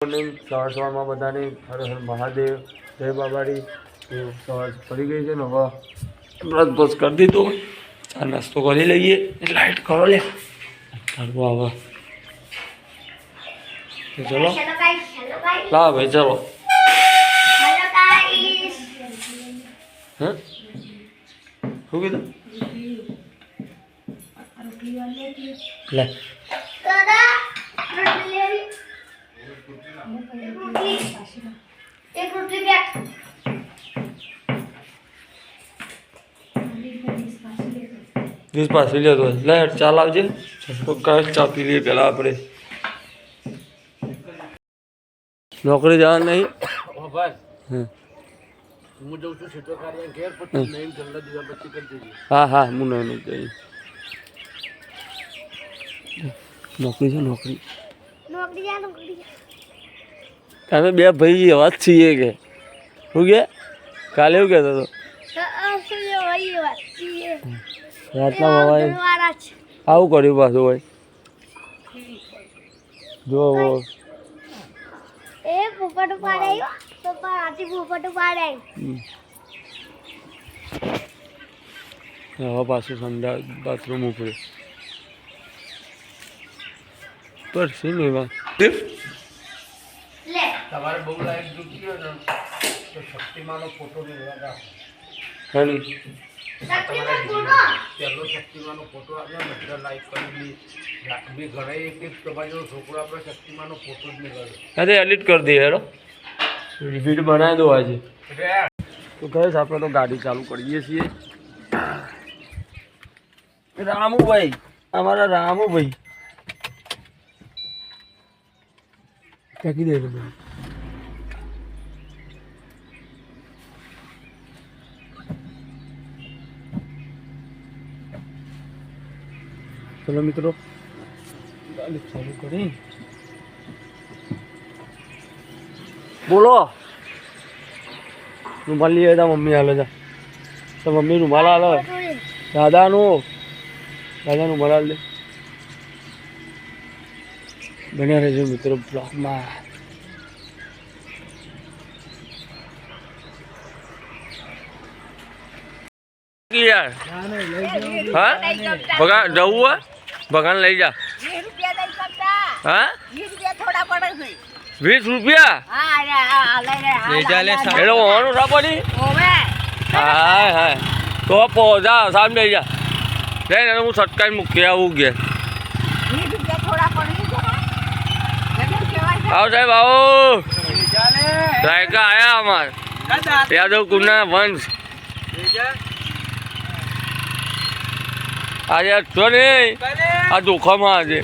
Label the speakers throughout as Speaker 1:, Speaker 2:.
Speaker 1: Morning સવાર સવારમાં બધાને હર હર મહાદેવ જય બાબારી તો સવાર પડી ગઈ છે ને હવે બ્રશ બ્રશ કરી દીધું ચા નાસ્તો કરી લઈએ લાઈટ કરો લે તારું આવે તો ચલો
Speaker 2: Hello guys, hello guys,
Speaker 1: લા ભાઈ ચલો
Speaker 2: hello guys.
Speaker 1: હે શું કીધું લે
Speaker 2: દાદા, રોટલી લેવી? એક રોટલી. એક રોટલી બે.
Speaker 1: વીસ પાછી લેતો લે ચા લાવજે તો કાંઈ ચા પી લઈએ પહેલાં આપણે નોકરી જવાનું નહીં
Speaker 3: ઓ ભાઈ
Speaker 1: હમ.
Speaker 3: હું જઉં છું સીટો કાર્ય ઘેર પછી નહીં જલ્દી દિવસ પછી કરી દેજે
Speaker 1: હા હા હું નહીં જઈ નોકરી છે નોકરી
Speaker 2: નોકરી જા, નોકરી જા.
Speaker 1: તમે બે ભાઈ વાત છીએ કે. શું કે? કાલે એવું કહેતો હતો?
Speaker 2: શું
Speaker 1: રાતના મવાય આવું કર્યું પાછું ભાઈ જો
Speaker 2: એ પોપટ પોપટ
Speaker 1: હવે પાછું સંડા બાથરૂમ ઉપર પર ને એમાં?
Speaker 2: લે
Speaker 3: તમારે બહુ લાઈટ જોતી હોય ને તો શક્તિમાનો ફોટો રાખો
Speaker 2: ફોટો?
Speaker 3: પહેલો શક્તિમાનો ફોટો આપણે બધા લાઈક કરી બી બી ઘણા એક એક તમારો છોકરો આપણે શક્તિમાનો ફોટો જ મેળવ્યો
Speaker 1: અરે એડિટ કરી દઈએ હેરો વીડિયો બનાવી દો આજે. તો કહે આપણે તો ગાડી ચાલુ કરીએ છીએ. રામુભાઈ અમારા રામુભાઈ. ફેંકી દે ચલો મિત્રો. ગાડી ચાલુ કરી. બોલો. રૂમાલ લઈ આવ્યા મમ્મી હાલે જા તો મમ્મી રૂમાલ હાલો દાદાનું. દાદાનું રૂમાલ હાલ દે. બન્યા રહેજો મિત્રો બ્લોગમાં. યાર. હા? ભગા જવું હોય? ભગાન લઈ જા.
Speaker 4: વીસ રૂપિયા
Speaker 1: હા?
Speaker 4: વીસ રૂપિયા
Speaker 1: રૂપિયા?
Speaker 4: હા હા
Speaker 1: તો પહોંચા સામે લઈ જા. જઈ ને હું સટકાઈ મૂકી આવું
Speaker 4: છે.
Speaker 1: આવો સાહેબ આવો. રાયકા આયા અમાર. યાદવ કુના વંશ. આજે છો ને આ જોખમમાં આજે.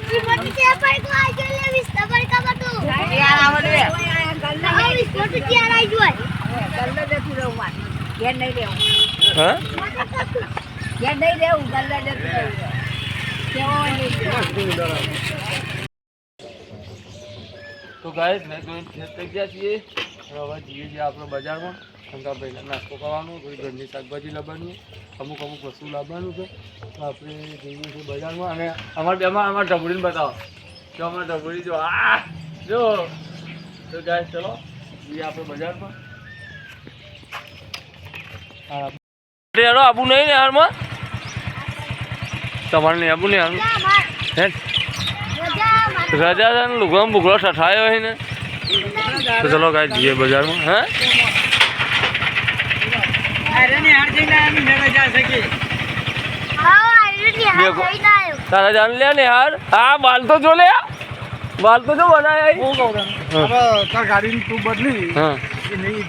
Speaker 1: તો ગાય? મેં જોઈને ખેત ગયા છીએ. હવે જઈએ છીએ આપણે બજારમાં શંકા પહેલાં નાસ્તો કરવાનો થોડી ઘરની શાકભાજી લાવવાની અમુક અમુક વસ્તુ લાવવાનું છે. તો આપણે જઈએ છીએ બજારમાં. અને અમારે બેમાં અમારે ઢબડીને બતાવો. જો અમારે ઢબડી જો આ! જો! તો ગાય ચલો જઈએ આપણે બજારમાં. હા. આબુ નહીં ને હારમાં તમારે નહીં આબુ નહીં હારમાં હે
Speaker 2: રજા
Speaker 1: છે ને લુગડો બુગડો ઠઠાયો હોય ને. તો ચલો કાંઈ જઈએ બજારમાં. હે? તારા જાણ લે ને યાર. હા બાલ તો જો લે. બાલ તો જો બનાય.
Speaker 3: ગાડીની તું બદલી.
Speaker 1: હા.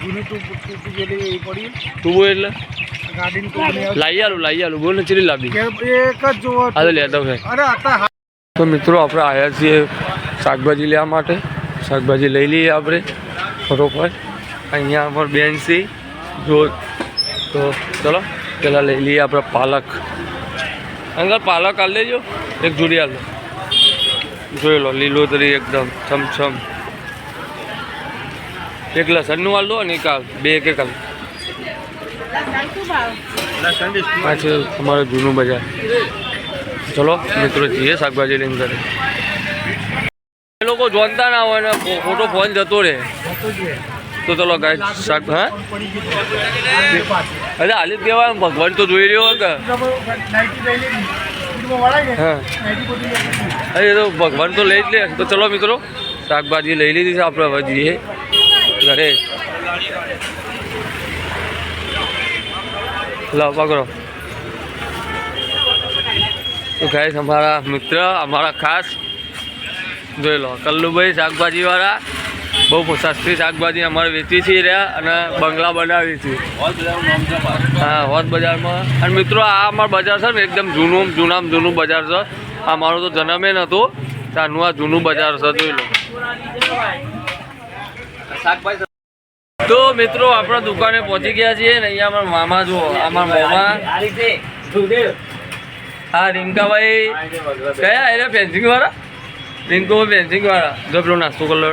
Speaker 3: જૂની તું પડી.
Speaker 1: તું એટલે. લાવી આલું લાવી આલું. બોલ ને ચીલી લાવી
Speaker 3: એક જ જોવો.
Speaker 1: લેતો
Speaker 3: અરે
Speaker 1: તો મિત્રો આપણે આવ્યા છીએ શાકભાજી લેવા માટે. શાકભાજી લઈ લઈએ આપણે બરોબર. અહીંયા પણ બેન જો તો ચલો, પેલા લઈ લઈએ આપણે પાલક. અંગર પાલક આ લેજો એક જોડી આલ જોઈ લો, લીલોતરી એકદમ, છમછમ. એક લસણનું આલ દો અને કાલ બે એક એક આલ. પાછું અમારું જૂનું બજાર. ચલો, મિત્રો, જઈએ શાકભાજી લઈને ઘરે. એ લોકો જોનતા ના હોય ને ખોટો ફોન જતો રહે. તો ચલો ગાય શાક, હા? અરે હાલી કહેવાય ભગવાન તો જોઈ રહ્યો હોય કે અરે તો ભગવાન તો લઈ જ લે. તો ચલો મિત્રો, શાકભાજી લઈ લીધી છે આપણે હવે જઈએ. ઘરે. લાવ, પકડો. તો ગાય અમારા મિત્ર, અમારા ખાસ જોઈ લો કલ્લુભાઈ શાકભાજીવાળા બહુ સસ્તી શાકભાજી અમારે વેચી છે રહ્યા અને બંગલા બનાવી છે. હા હોત બજારમાં. અને મિત્રો આ અમારું બજાર છે ને એકદમ જૂનું જૂનામાં જૂનું બજાર છે. આ મારું તો જન્મે નહોતું ત્યાંનું આ જૂનું બજાર છે જોઈ લો તો મિત્રો આપણા દુકાને પહોંચી ગયા છીએ ને અહીંયા અમારા મામા જુઓ અમારા મામા. હા રિંકાભાઈ. કયા એને ફેન્સિંગ વાળા રિંકો ફેન્સિંગ વાળા. જો પેલો નાસ્તો કરી લો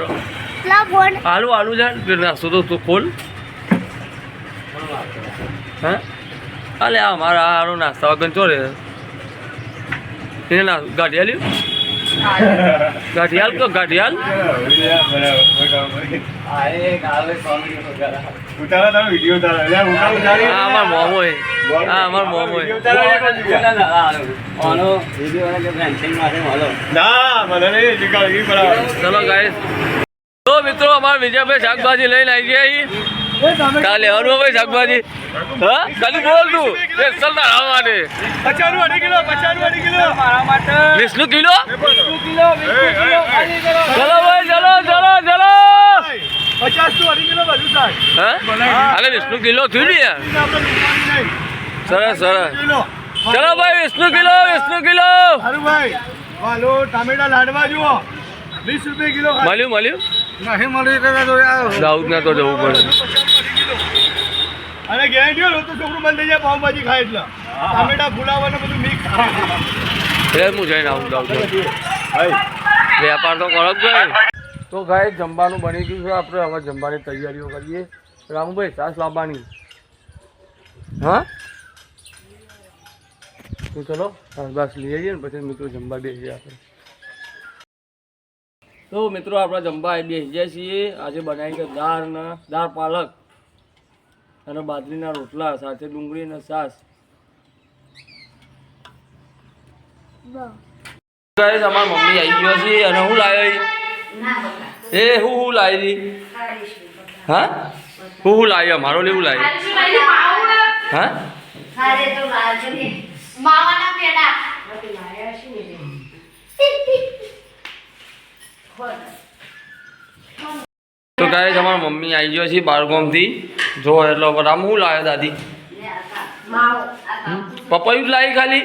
Speaker 1: આલુ આલુ છે. પેલો નાસ્તો તો તું ખોલ. હા? અલે આ મારા હારો નાસ્તા વગર ચોરે. એને ના ગાંઠિયા લ્યું ગાંઠિયાલ તો હે ચલો ગાઈસ તો મિત્રો અમારા વિજયભાઈ શાકભાજી લઈને આવી ગયા અહીં કાલે હરવાભાઈ શાકભાજી હા? ખાલી બોલ તું. સ્પેશિયલ તારા માટે વીસનું કિલો? ચલો ભાઈ ચલો ચલો ચલો. હા? હાલે વીસનું કિલો થયું ને સરસ સરસ. ચલો ભાઈ વીસનું કિલો વીસનું કિલો.
Speaker 3: ટામેટા લાડવા જુઓ. વીસ રૂપિયા કિલો
Speaker 1: મળ્યું મળ્યું?
Speaker 3: નહીં મળી તો
Speaker 1: દાઉદ ના તો જવું પડે.
Speaker 3: અને ગેરંટી હોય તો છોકરું બંધ થઈ જાય પાવભાજી ખાય એટલે. ટામેટા ફુલાવાનું બધું મિક્સ
Speaker 1: એ હું જઈને આવું દાઉદ વેપાર તો કરો જ ભાઈ તો ગાય જમવાનું બની ગયું છે. આપણે હવે જમવાની તૈયારીઓ કરીએ. રામુભાઈ સાસ લાવવાની. હા? તો ચલો સાસ બાસ લઈ આવીએ ને પછી મિત્રો જમવા બેસીએ આપણે. તો મિત્રો, આપણે જમવા બેસી જાય છીએ. આજે બનાવી છે દાળ દાળ પાલક અને બાજરીના રોટલા, સાથે ડુંગળી અને છાશ. ગાઈસ, અમાર મમ્મી આવી ગયો છે અને હું લાવ્યો એ, હું હું લાવી હા? હું હું લાવ્યો મારો લેવું લાવ્યો હા?
Speaker 2: માવાના
Speaker 1: તો ગાઈસ અમારા મમ્મી આવી ગયો છે બારગામથી જો એટલો બધા હું લાવ્યો દાદી? પપૈયું લાવી ખાલી?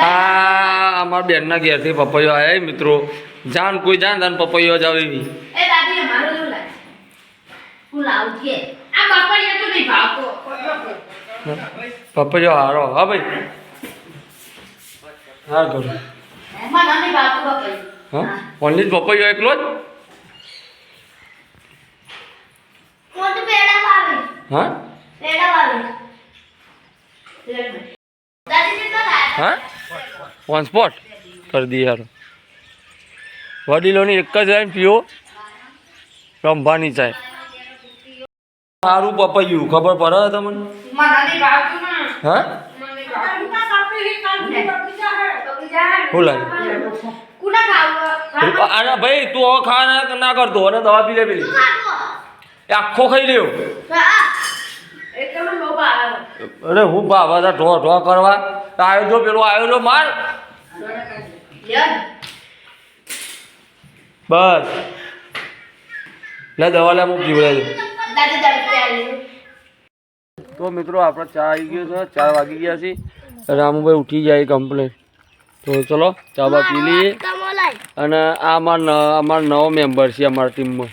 Speaker 1: આ અમારા બેનના ઘેરથી પપૈયો આવ્યા મિત્રો. જાન કોઈ જાન જાન પપૈયો જ આવી પપૈયો હારો. હા ભાઈ. હા કરું. હા? ઓનલી પપૈયો એકલો જ? હા? હા? ઓન સ્પોટ કરી દઈએ યાર વડીલોની એક જ લાઈન પીઓ. રમવાની ચાય. સારું પપૈયું ખબર પડે તમને? હા? શું લાગે? અરે ભાઈ તું હવે ખા ના ના કરતો અને દવા પી લે પેલી. એ આખો ખાઈ લ્યો. અરે હું બાબા તા ઢો ઢો કરવા. આવ્યો જો પેલો આવ્યો જો માર. બસ. લે દવા લે હું પીવડાવી તો મિત્રો આપણે ચા આવી ગયો છે ચાર વાગી ગયા છે રામુભાઈ ઉઠી જાય કમ્પ્લેટ તો ચલો ચા બા પી લઈએ. અને આ અમાર અમાર નવો મેમ્બર છે અમારા ટીમમાં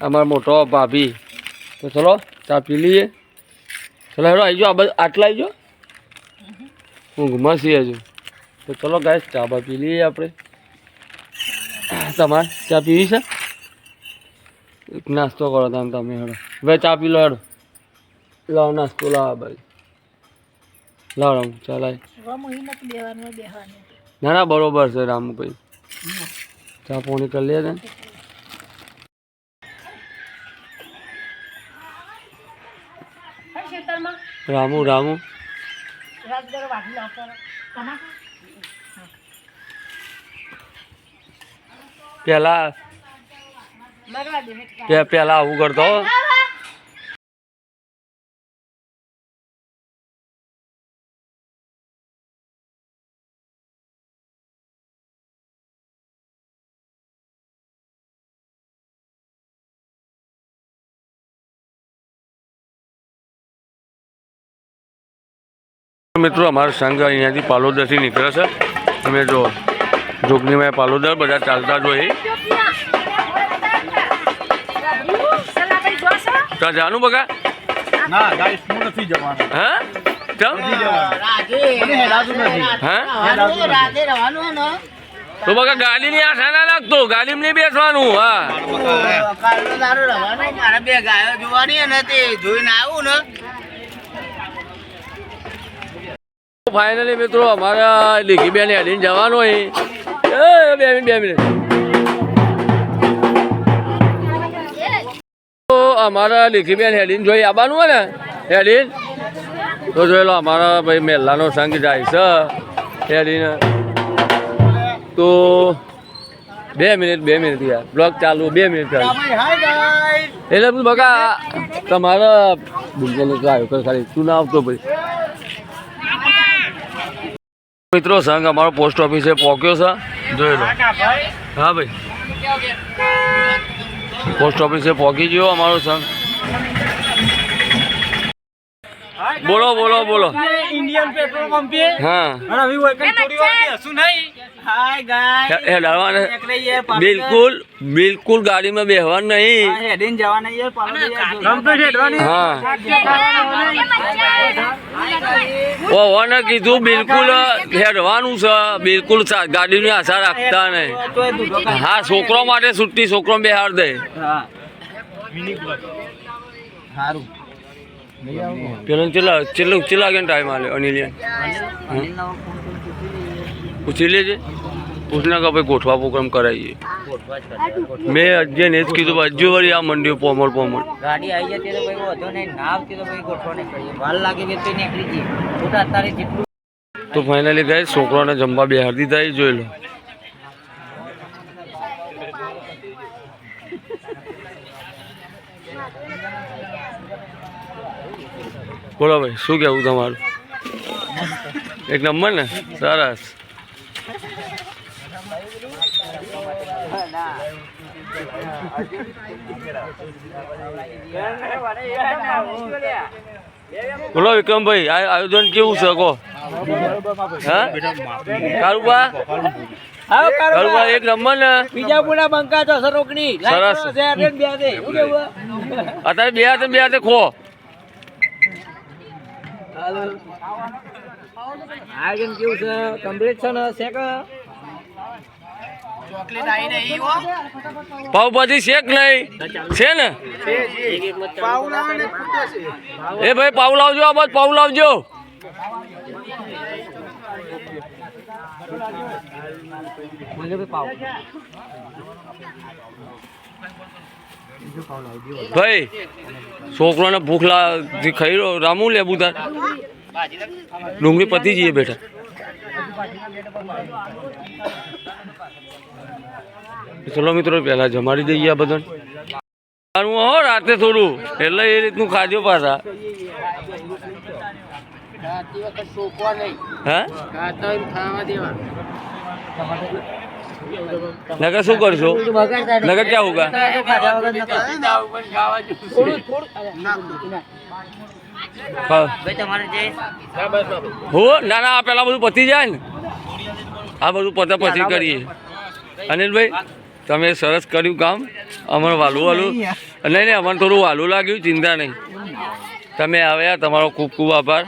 Speaker 1: અમારો મોટો ભાભી. તો ચલો ચા પી લઈએ. ચલો હેડો આવી જાઓ બધા આટલા આવી જાઓ. ઊંઘમાં છીએ હજુ. તો ચલો ગાય ચા બા પી લઈએ આપણે. તમારે ચા પીવી છે? નાસ્તો કરો તમે તમે હેડો. ભાઈ ચા પી લો હેડો. લાવ નાસ્તો લાવ ભાઈ લાવ રામ ચાલાય. ના ના બરોબર છે રામુભાઈ ચા પોણી કરી લે ને રામુ રામુ. પેલા પેલા આવું કરતો મિત્રો અમારો સંઘ અહીંયાથી પાલોદરથી નીકળે છે. અમે જો જોગનીમાં પાલોદર બધા ચાલતા જોઈએ ત્યાં જાનું બગા
Speaker 3: ના ગાઈસ હું નથી જવાનું.
Speaker 1: હા? ચમ
Speaker 3: મને હેરાતું નથી.
Speaker 1: હા?
Speaker 3: રાતે રવાનું ને?
Speaker 1: તો આશા ના નહીં બેસવાનું હા.
Speaker 3: કાલનો દારો રવાનો મારા બે ગાયો જોવાની અને તે જોઈને આવું ને.
Speaker 1: ફાઇનલી મિત્રો અમારા લીખી બેન હેડીને જવાનું હોય બે મિનિટ બે મિનિટ. તો અમારા લીખી બેન હેડીને જોઈ આવવાનું હોય ને? હેડીન તો જોયેલો અમારા ભાઈ મેલ્લાનો સંઘ જાય છે. હેડીને તો બે મિનિટ બે મિનિટ યાર. બ્લોગ ચાલુ, બે મિનિટ ચાલુ. એટલે બકા, તમારા બિલકુલ આવ્યો ખાલી. તું ના આવતો ભાઈ. મિત્રો, સંઘ અમારો પોસ્ટ ઓફિસે પહોંચ્યો છે. જોઈ લો. હા, ભાઈ. પોસ્ટ ઓફિસે પહોંચી ગયો અમારો સંઘ. બોલો બોલો બોલો.
Speaker 3: ઇન્ડિયન પેટ્રોલ પંપે
Speaker 1: હા.
Speaker 3: અને હવે કોઈ કઈ થોડી વાર બેસું નહીં. હાય ગાઈસ
Speaker 1: એ
Speaker 3: એકલે
Speaker 1: બિલકુલ બિલકુલ ગાડીમાં બેહવાનું નહીં.
Speaker 3: હેડીને જવાના યાર પાછળ યાર કમ્પ્લીટ હેડવાની?
Speaker 1: હા. ઓને કીધું બિલકુલ હેડવાનું છે. બિલકુલ સા- ગાડીની આશા રાખતા નહીં. હા છોકરો માટે છુટ્ટી છોકરો બેહાડ દે.
Speaker 3: હા. સારું.
Speaker 1: પેલો ચેલા ચેલો ચેલા કેમ ટાઈમ આલે? અનિલ પૂછી લેજે. પૂછના કે ભાઈ ગોઠવા પ્રોગ્રામ કરાવીએ મેં અજય ને જ કીધું હજુ વળી આ મંડી પોમર પોમર
Speaker 5: ગાડી આવી જતી તો ભાઈ વધો નહીં. ના આવતી તો ભાઈ ગોઠવણી કરીએ. વાલ લાગે કે તે નીકળી જઈએ. ખોટા અત્યારે જેટલું
Speaker 1: તો ફાઇનલી ગઈ છોકરાને જમવા બેહાર દીધા એ જોઈ લો. બોલો ભાઈ શું કેવું તમારું? એક નંબર ને? સરસ. બોલો વિક્રમભાઈ આ આયોજન કેવું છે કહો. કારુબા? કારુબા. એક નંબર ને?
Speaker 5: બીજાપુરના બંકા તો સરોકણી
Speaker 1: સરસ. અત્યારે બે હાથે બે હાથે ખો.
Speaker 5: આયોજન કેવું છે? કમ્પ્લીટ છે ને શેક?
Speaker 3: ચોકલેટ આવી નહીં
Speaker 1: શેક નહીં છે ને?
Speaker 3: પાવડા ને ફૂટે છે.
Speaker 1: એ ભાઈ પાવ લાવજો આ બાદ પાવ લાવજો. ભાઈ છોકરાને ભૂખ લાગી ખાઈ રહ્યો. રામુ લે બુધાર ડુંગળી પતી જઈએ બેટા. ચલો મિત્રો પહેલાં જમાડી દઈએ આ બધાને. હું હો રાતે થોડું. એટલે એ રીતનું ખાજો પાછા. હા? નગર શું કરશો? નગર ક્યાં હોગા? હા. ના ના પેલા બધું પતી જાય ને. આ બધું પતા પછી કરીએ. અનિલભાઈ, તમે સરસ કર્યું કામ. અમારું વાલું વાલું. નહીં નહીં અમને થોડું વાલું લાગ્યું, ચિંતા નહીં. તમે આવ્યા, તમારો ખૂબ ખૂબ આભાર.